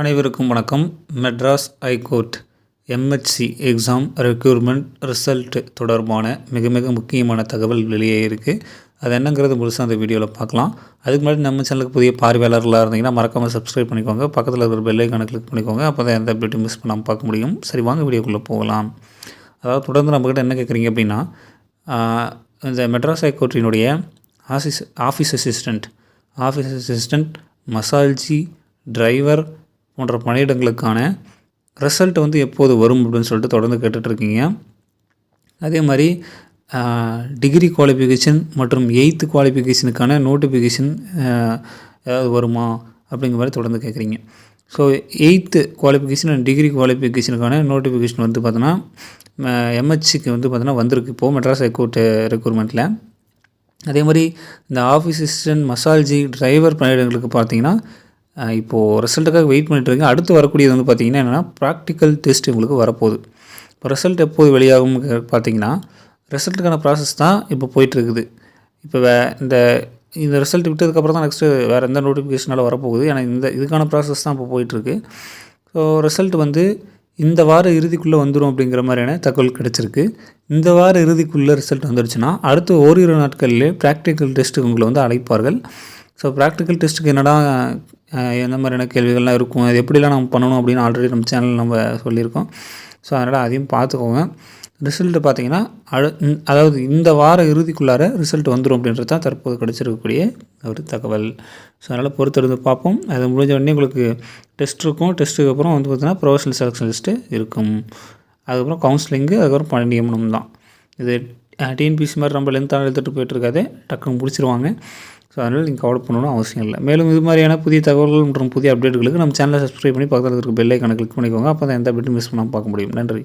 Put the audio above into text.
அனைவருக்கும் வணக்கம். Madras high court MHC exam requirement result தொடர்பான மிக மிக முக்கியமான தகவல் வெளியே இருக்குது அது என்னங்கிறது முழுசாக அந்த வீடியோவில் பார்க்கலாம். அதுக்கு முன்னாடி நம்ம சேனலுக்கு புதிய பார்வையாளர்களாக இருந்தீங்கன்னா மறக்காமல் சப்ஸ்கிரைப் பண்ணிக்கோங்க. பக்கத்தில் இருக்கிற பெல்லைக்கான கிளிக் பண்ணிக்கோங்க. அப்போ தான் எந்த அப்டேட்டும் மிஸ் பண்ணாமல் பார்க்க முடியும். சரி வாங்க வீடியோக்குள்ளே போகலாம். அதாவது தொடர்ந்து நம்மக்கிட்ட என்ன கேட்குறீங்க அப்படின்னா இந்த Madras ஹைகோர்ட்டினுடைய office office assistant office assistant மசால்ஜி driver போன்ற பணியிடங்களுக்கான ரிசல்ட் வந்து எப்போது வரும் அப்படின்னு சொல்லிட்டு தொடர்ந்து கேட்டுட்ருக்கீங்க. அதே மாதிரி டிகிரி குவாலிஃபிகேஷன் மற்றும் எயித்து குவாலிஃபிகேஷனுக்கான நோட்டிஃபிகேஷன் ஏதாவது வருமா அப்படிங்கிற மாதிரி தொடர்ந்து கேட்குறீங்க. So eighth qualification and degree குவாலிஃபிகேஷனுக்கான notification வந்து பார்த்தோன்னா எம்ஹெச்சிக்கு வந்து பார்த்தோன்னா வந்திருக்கு. இப்போது மெட்ராஸ் ஹைகோர்ட் ரெக்ரூட்மெண்ட்டில் அதே மாதிரி இந்த ஆஃபீஸ் அசிஸ்டன்ட் மசால்ஜி டிரைவர் பணியிடங்களுக்கு பார்த்தீங்கன்னா இப்போது ரிசல்ட்டுக்காக வெயிட் பண்ணிட்டு இருக்கேன். அடுத்து வரக்கூடியது வந்து பார்த்திங்கன்னா என்னென்னா ப்ராக்டிக்கல் டெஸ்ட் உங்களுக்கு வரப்போகுது. இப்போ ரிசல்ட் எப்போது வெளியாகும் பார்த்தீங்கன்னா ரிசல்ட்டுக்கான ப்ராசஸ் தான் இப்போ போயிட்டுருக்குது. இப்போ வே இந்த இந்த ரிசல்ட் விட்டதுக்கப்புறம் தான் நெக்ஸ்ட்டு வேறு எந்த நோட்டிஃபிகேஷனால் வரப்போகுது. ஏன்னா இந்த இதுக்கான ப்ராசஸ் தான் இப்போ போயிட்டுருக்கு. ஸோ ரிசல்ட் வந்து இந்த வார இறுதிக்குள்ளே வந்துடும் அப்படிங்கிற மாதிரியான தகவல் கிடச்சிருக்கு. இந்த வார இறுதிக்குள்ளே ரிசல்ட் வந்துடுச்சுன்னா அடுத்த ஓரிரு நாட்களிலே ப்ராக்டிக்கல் டெஸ்ட்டு உங்களை வந்து அழைப்பார்கள். ஸோ ப்ராக்டிக்கல் டெஸ்ட்டுக்கு என்னடா எந்த மாதிரியான கேள்விகள்லாம் இருக்கும்? அது எப்படிலாம் நம்ம பண்ணணும் அப்படின்னு ஆல்ரெடி நம்ம சேனல் நம்ம சொல்லியிருக்கோம். ஸோ அதனால் அதையும் பார்த்துக்கோங்க. ரிசல்ட்டு பார்த்தீங்கன்னா அழு அதாவது இந்த வார இறுதிக்குள்ளார ரிசல்ட் வந்துடும் அப்படின்றது தான் தற்போது கிடச்சிருக்கக்கூடிய ஒரு தகவல். ஸோ அதனால் பொறுத்திருந்து பார்ப்போம். அது முடிஞ்ச உடனே உங்களுக்கு டெஸ்ட் இருக்கும். டெஸ்ட்டுக்கு அப்புறம் வந்து பார்த்தீங்கன்னா ப்ரொஃபஷனல் செலெக்ஷன் லிஸ்ட்டு இருக்கும். அதுக்கப்புறம் கவுன்சிலிங்கு அதுக்கப்புறம் பன்னெண்டு நியமனம் தான். இது டிஎன்பிசி மாதிரி ரொம்ப லென்த்தாக எடுத்துகிட்டு போயிட்டுருக்காது டக்குன்னு முடிச்சிருவாங்க. ஸோ அதனால் நீங்கள் கவலை பண்ணணும் அவசியம் இல்லை. மேலும் இது மாதிரியான புதிய தகவல்கள் மற்றும் புதிய அப்டேட்டுகளுக்கு நம்ம சேனலை சப்ஸ்கிரைப் பண்ணி பக்கத்தில் இருக்க பெல்லை கணக்கு கிளிக் பண்ணிக்கோங்க. அப்போ தான் எந்த அப்டேட்டும் மிஸ் பண்ணாமல் பார்க்க முடியும். நன்றி.